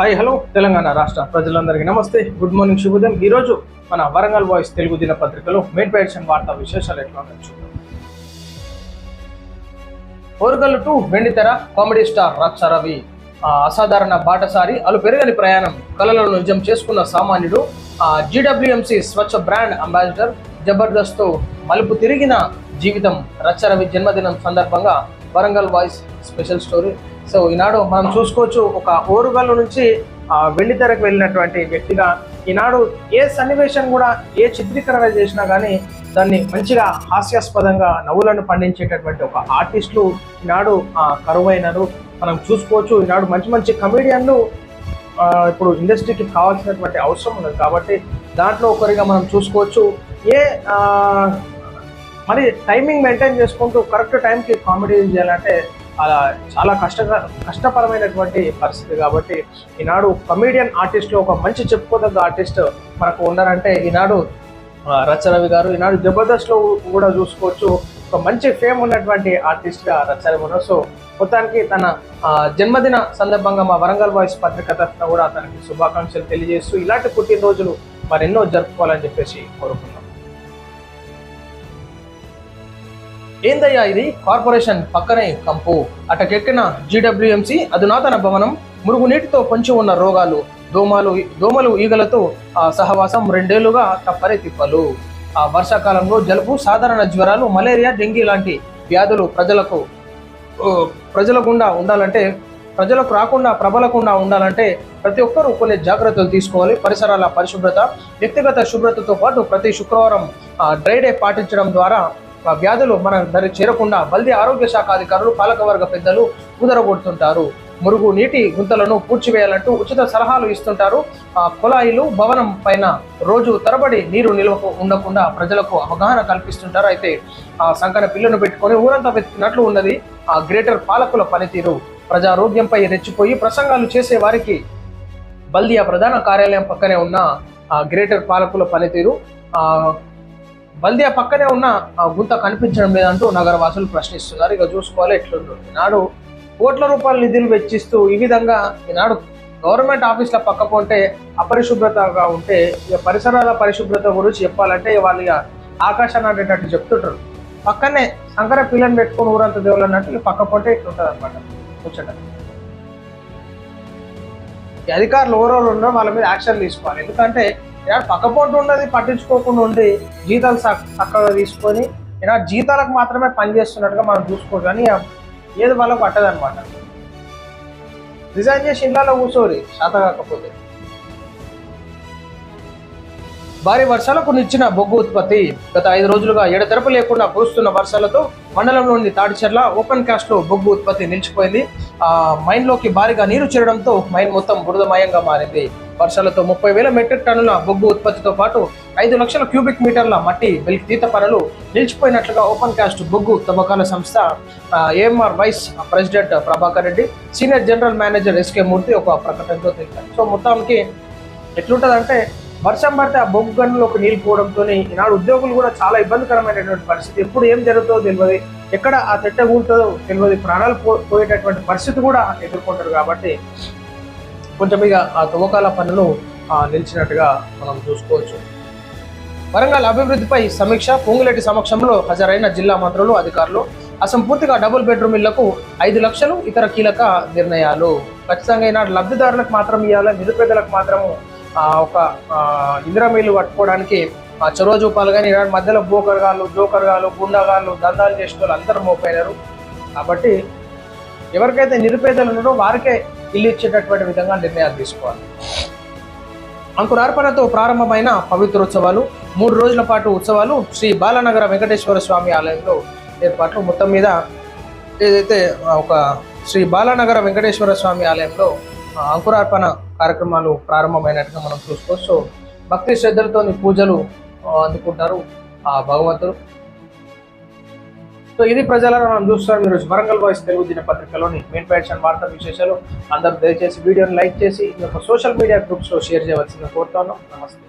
Hi hello Telangana రాష్ట్ర ప్రజలందరికీ నమస్తే. గుడ్ మార్నింగ్ శుభోదయం. ఈరోజు మన వరంగల్ వాయిస్ తెలుగు దినపత్రికలో మెయిన్ పేషన్ వార్తా విశేషాలు ఎట్లా చూద్దాం. ఓరుగల్లు టు వెండితెర కామెడీ స్టార్ రచ్చ రవి. అసాధారణ బాటసారి అలు పెరగని ప్రయాణం కళలను నిజం చేసుకున్న సామాన్యుడు GWMC Swachh brand ambassador Jabardasth మలుపు తిరిగిన జీవితం రచ్చ రవి జన్మదినం సందర్భంగా Warangal voice special story. So ఈనాడు మనం చూసుకోవచ్చు ఒక ఓరుగల్లు నుంచి ఆ, వెండితెరకు వెళ్ళినటువంటి వ్యక్తిగా ఈనాడు ఏ సన్నివేశం కూడా ఏ చిత్రీకరణ చేసినా కానీ దాన్ని మంచిగా హాస్యాస్పదంగా నవ్వులను పండించేటటువంటి ఒక ఆర్టిస్టులు ఈనాడు ఆ, కరువైనరు. మనం చూసుకోవచ్చు ఈనాడు మంచి మంచి కమెడియన్లు ఇప్పుడు ఇండస్ట్రీకి కావాల్సినటువంటి అవసరం ఉన్నది కాబట్టి దాంట్లో ఒకరిగా మనం చూసుకోవచ్చు. ఏ మరి టైమింగ్ మెయింటైన్ చేసుకుంటూ కరెక్ట్ టైంకి కామెడీ చేయాలంటే అలా చాలా కష్ట కష్టపరమైనటువంటి పరిస్థితి కాబట్టి ఈనాడు కమీడియన్ ఆర్టిస్ట్లో ఒక మంచి చెప్పుకోదగ్గ ఆర్టిస్ట్ మనకు ఉన్నారంటే ఈనాడు రచ్చ రవి గారు ఈనాడు జబర్దస్త్లో కూడా చూసుకోవచ్చు. ఒక మంచి ఫేమ్ ఉన్నటువంటి ఆర్టిస్ట్గా రచ్చ రవి ఉన్నారు సో మొత్తానికి తన జన్మదిన సందర్భంగా మా వరంగల్ వాయిస్ పత్రిక తరఫున కూడా తనకి శుభాకాంక్షలు తెలియజేస్తూ ఇలాంటి పుట్టినరోజులు మరెన్నో జరుపుకోవాలని చెప్పేసి కోరుకున్నాం ఏందయ్యా ఇది? కార్పొరేషన్ పక్కనే కంపు. అటకెక్కిన జీడబ్ల్యూఎంసి అధునాతన భవనం మురుగునీటితో పొంచి ఉన్న రోగాలు దోమలు దోమలు ఈగలతో ఆ సహవాసం రెండేళ్ళుగా తప్పరే తిప్పలు. ఆ వర్షాకాలంలో జలుబు సాధారణ జ్వరాలు మలేరియా డెంగీ లాంటి వ్యాధులు ప్రజలకు ప్రజలకుండా ప్రజల గుండా ఉండాలంటే ప్రజలకు రాకుండా ప్రబలకుండా ఉండాలంటే ప్రతి ఒక్కరూ కొన్ని జాగ్రత్తలు తీసుకోవాలి. పరిసరాల పరిశుభ్రత వ్యక్తిగత శుభ్రతతో పాటు ప్రతి శుక్రవారం డ్రైడే డ్రై డే పాటించడం ద్వారా వ్యాధులు మన దరి చేరకుండా బల్దీ ఆరోగ్య శాఖ అధికారులు పాలకవర్గ పెద్దలు కుదరగొడుతుంటారు మురుగు నీటి గుంతలను పూడ్చివేయాలంటూ ఉచిత సలహాలు ఇస్తుంటారు. ఆ కుళాయిలు భవనం పైన రోజు తరబడి నీరు నిల్వ ఉండకుండా ప్రజలకు అవగాహన కల్పిస్తుంటారు. అయితే ఆ సంకన పిల్లను పెట్టుకొని ఊరంతా వెతికినట్లు ఉన్నది. ఆ గ్రేటర్ పాలకుల పనితీరు ప్రజారోగ్యంపై రెచ్చిపోయి ప్రసంగాలు చేసే వారికి బల్దియా ప్రధాన కార్యాలయం పక్కనే ఉన్న ఆ గ్రేటర్ పాలకుల పనితీరు ఆ బల్దియా పక్కనే ఉన్న ఆ గుంత కనిపించడం లేదంటూ నగరవాసులు ప్రశ్నిస్తున్నారు. ఇక చూసుకోవాలి ఎట్లుంటుంది ఈనాడు కోట్ల రూపాయల నిధులు వెచ్చిస్తూ ఈ విధంగా ఈనాడు గవర్నమెంట్ ఆఫీస్ల పక్క పోంటే అపరిశుభ్రతగా ఉంటే ఇక పరిసరాల పరిశుభ్రత గురించి చెప్పాలంటే వాళ్ళు ఇక ఆకాశాన్ని అనేటట్టు చెప్తుంటారు. పక్కనే సంకర పిల్లని పెట్టుకుని ఊరంత దేవుళ్ళు అన్నట్టు ఇక పక్క పోంటే ఇట్లుంటుంది అనమాట ముచ్చట ఈ అధికారులు ఎవరెవరు ఉన్నారో వాళ్ళ మీద యాక్షన్ తీసుకోవాలి. ఎందుకంటే ఇలా పక్కపోటు ఉన్నది పట్టించుకోకుండా ఉండి జీతాలు చక్కగా తీసుకొని ఇలా జీతాలకు మాత్రమే పనిచేస్తున్నట్టుగా మనం చూసుకోవచ్చు. కానీ ఏది వాళ్ళకు పట్టదనమాట రిజైన్ చేసి ఇంట్లో కూర్చోరి శాత కాకపోతే. భారీ వర్షాలకు నిచ్చిన బొగ్గు ఉత్పత్తి. గత ఐదు రోజులుగా ఎడతెరపు లేకుండా కురుస్తున్న వర్షాలతో మండలంలోని తాడిచెర్ల ఓపెన్ కాస్ట్లో బొగ్గు ఉత్పత్తి నిలిచిపోయింది. ఆ మైన్లోకి భారీగా నీరు చేరడంతో మైన్ మొత్తం బురదమయంగా మారింది. వర్షాలతో ముప్పై వేల మెట్రిక్ టన్నుల బొగ్గు ఉత్పత్తితో పాటు ఐదు లక్షల క్యూబిక్ మీటర్ల మట్టి వెలికి తీత పనులు నిలిచిపోయినట్లుగా ఓపెన్ కాస్ట్ బొగ్గు తవ్వకాల సంస్థ AMR vice president Prabhakar Reddy senior general manager SK Murthy ఒక ప్రకటనతో తెలిపారు. సో మొత్తానికి ఎట్లుంటుందంటే వర్షం పడితే ఆ బొగ్గు గన్నులోకి నీళ్ళు పోవడంతో ఈనాడు ఉద్యోగులు కూడా చాలా ఇబ్బందికరమైనటువంటి పరిస్థితి. ఎప్పుడు ఏం జరుగుతుందో తెలియదు. ఎక్కడ ఆ తెట్ట కూలుతుందో తెలియదు. ప్రాణాలు పో పోయేటటువంటి పరిస్థితి కూడా ఎదుర్కొంటారు కాబట్టి కొంచెం ఇక ఆ తవ్వకాల పనులు నిలిచినట్టుగా మనం చూసుకోవచ్చు. వరంగల్ అభివృద్ధిపై సమీక్ష పొంగులేటి సమక్షంలో హాజరైన జిల్లా మంత్రులు అధికారులు. అసంపూర్తిగా డబుల్ బెడ్రూమ్ ఇళ్ళకు ఐదు లక్షలు ఇతర కీలక నిర్ణయాలు. ఖచ్చితంగా ఈనాడు లబ్ధిదారులకు మాత్రం ఇవ్వాలి నిరుపేదలకు మాత్రము ఒక ఇంద్రమిల్లు పట్టుకోవడానికి ఆ, చొరవ చూపాలి కానీ ఇలాంటి మధ్యలో బోకర్గాళ్ళు జోకర్గాళ్ళు గుండాగాళ్ళు దందాలు చేసిన వాళ్ళు అందరూ మోపోయినారు కాబట్టి ఎవరికైతే నిరుపేదలు ఉన్నారో వారికే ఇల్లు ఇచ్చేటటువంటి విధంగా నిర్ణయాలు తీసుకోవాలి. అంకురార్పణతో ప్రారంభమైన పవిత్రోత్సవాలు మూడు రోజుల పాటు ఉత్సవాలు శ్రీ బాలనగర వెంకటేశ్వర స్వామి ఆలయంలో ఏర్పాట్లు. మొత్తం మీద ఏదైతే ఒక శ్రీ బాలనగర వెంకటేశ్వర స్వామి ఆలయంలో అంకురార్పణ కార్యక్రమాలు ప్రారంభమైనట్టుగా మనం చూసుకోవచ్చు. సో భక్తి శ్రద్ధలతోని పూజలు అందుకుంటారు ఆ భగవంతుడు. సో ఇది ప్రజలను మనం చూస్తాం ఈరోజు వరంగల్ వాయిస్ తెలుగు దినపత్రికలోని మెయిన్ ప్యాషన్ వార్తా విశేషాలు. అందరూ దయచేసి వీడియోని లైక్ చేసి మీ సోషల్ మీడియా గ్రూప్స్లో షేర్ చేయవలసిందిగా కోరుతాను నమస్తే.